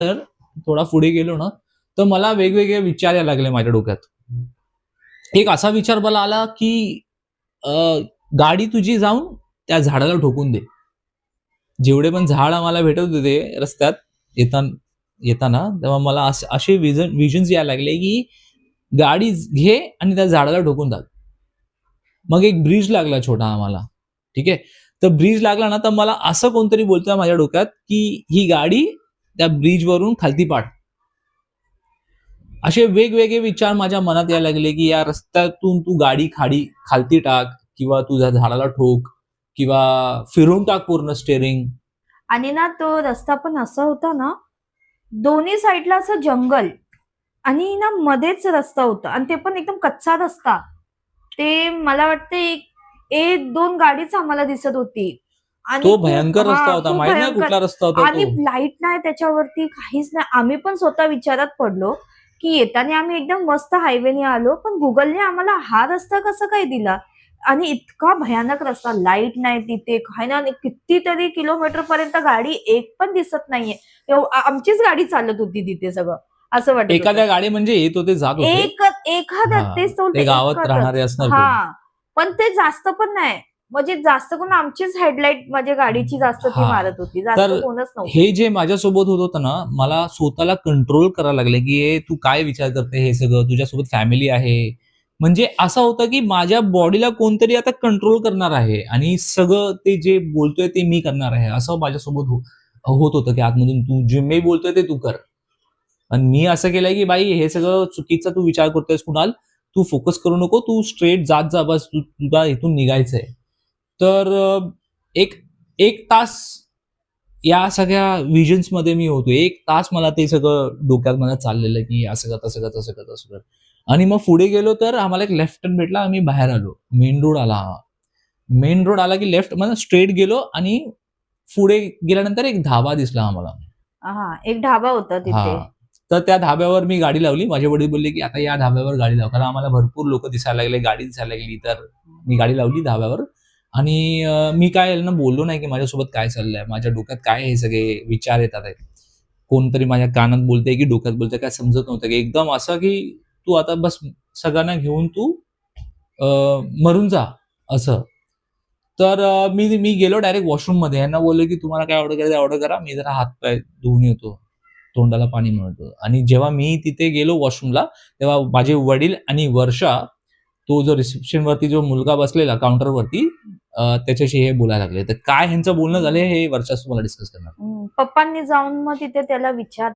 तर थोडा पुढे गेलो ना तर मला वेगवेगळे विचार यायला लागले माझ्या डोक्यात. एक असा विचार मला आला की गाडी तुझी जाऊन त्या झाडाला ठोकून दे. जेवढे पण झाड आम्हाला भेटत होते रस्त्यात येताना येताना तेव्हा मला असे विजन विजन्स यायला लागले की गाडी घे आणि त्या झाडाला ठोकून टाक. मग एक ब्रिज लागला छोटा आम्हाला. ठीक आहे? तर ब्रिज लागला ना तर मला असं कोणतरी बोलतोय माझ्या डोक्यात की ही गाडी त्या ब्रिजवरून खालती पाठ. असे वेगवेगळे विचार माझ्या मनात यायला लागले की या रस्त्यातून तू गाडी खाडी खालती टाक किंवा तुझ्या झाडाला ठोक किंवा फिरून टाक पूर्ण स्टेअरिंग आणि ना तो रस्ता पण असा होता ना दोन्ही साईडला असं जंगल आणि ना मध्येच रस्ता होता आणि ते पण एकदम कच्चा रस्ता. ते मला वाटते एक एक दोन गाडीच आम्हाला दिसत होती. तो भयंकर रस्ता होता माहीत नाही. कुठला रस्ता होता आणि लाइट नाही त्याच्यावरती काहीच नाही आम्ही पण स्वतः विचारात पडलो की येताना आम्ही एकदम मस्त हायवेने आलो पण गुगलने आम्हाला हा रस्ता कसा काय दिला आणि इतका भयानक रस्ता लाइट नाही तिथे काय ना कितीतरी किलोमीटर पर्यंत गाडी एक पण दिसत नाहीये आमचीच गाडी चालत होती तिथे सगळं असं वाटत एखाद्या. गाडी म्हणजे येत होते जात होते एक एखादा तेच गावात. राहणारे असणार. हा पण ते जास्त पण नाही म्हणजे जास्त करून आमचीच हेडलाईट म्हणजे गाडीची जास्त ती हा. मारत होती. जास्त तर कोणच नव्हतं. हे जे माझ्यासोबत होत होतं ना मला स्वतःला कंट्रोल करायला लागले की ए, तू काय विचार करते हे सगळं? तुझ्यासोबत फॅमिली आहे. म्हणजे असं होतं की माझ्या बॉडीला कोणतरी आता कंट्रोल करणार आहे आणि सगळं ते जे बोलतोय ते मी करणार आहे. असं माझ्यासोबत हो- होत होतं की आतमधून तू जे मी बोलतोय ते तू कर. आणि मी असं केलंय की बाई हे सगळं चुकीचा तू विचार करतोयस कुणाल? तू फोकस करू नको तू स्ट्रेट जात जा बस तू तुला इथून निघायचंय. तर एक एक तास या सगळ्या विजन्समध्ये मी होतो. एक तास मला ते सगळं डोक्यात मला चाललेलं की असं कर तसं कर तसं कर तसं कर. आणि मग पुढे गेलो तर आम्हाला एक लेफ्ट टर्न भेटला. आम्ही बाहेर आलो. मेन रोड आला. हा मेन रोड आला की लेफ्ट म्हणजे स्ट्रेट गेलो आणि पुढे गेल्यानंतर एक धाबा दिसला आम्हाला. एक ढाबा होता तिथे. तर त्या धाब्यावर मी गाडी लावली. माझे वडील बोलले की आता या धाब्यावर गाडी लाव. कारण आम्हाला भरपूर लोक दिसायला लागले गाडी दिसायला लागली. तर मी गाडी लावली धाब्यावर. आणि मी काय ना बोललो नाही की माझ्यासोबत काय चाललंय माझ्या डोक्यात काय हे सगळे विचार येतात कोणतरी माझ्या कानात बोलते की डोक्यात बोलते काय समजत नव्हतं की एकदम असं की तू आता बस सगळ्यांना घेऊन तू मरून जा असं. तर मी मी गेलो डायरेक्ट वॉशरूममध्ये यांना बोललो की तुम्हाला काय ऑर्डर करायचं ऑर्डर करा. मी जरा हात पाय धुवून येतो तोंडाला पाणी मिळतो आणि जेव्हा मी तिथे गेलो वॉशरूमला तेव्हा माझे वडील आणि वर्षा तो जो रिसेप्शन वरती जो मुलगा बसलेला काउंटरवरती त्याच्याशी हे बोलायला लागले. तर काय ह्यांचं बोलणं झालं हे वर्षा तुम्हाला डिस्कस करणार. पप्पांनी जाऊन मग तिथे त्याला विचार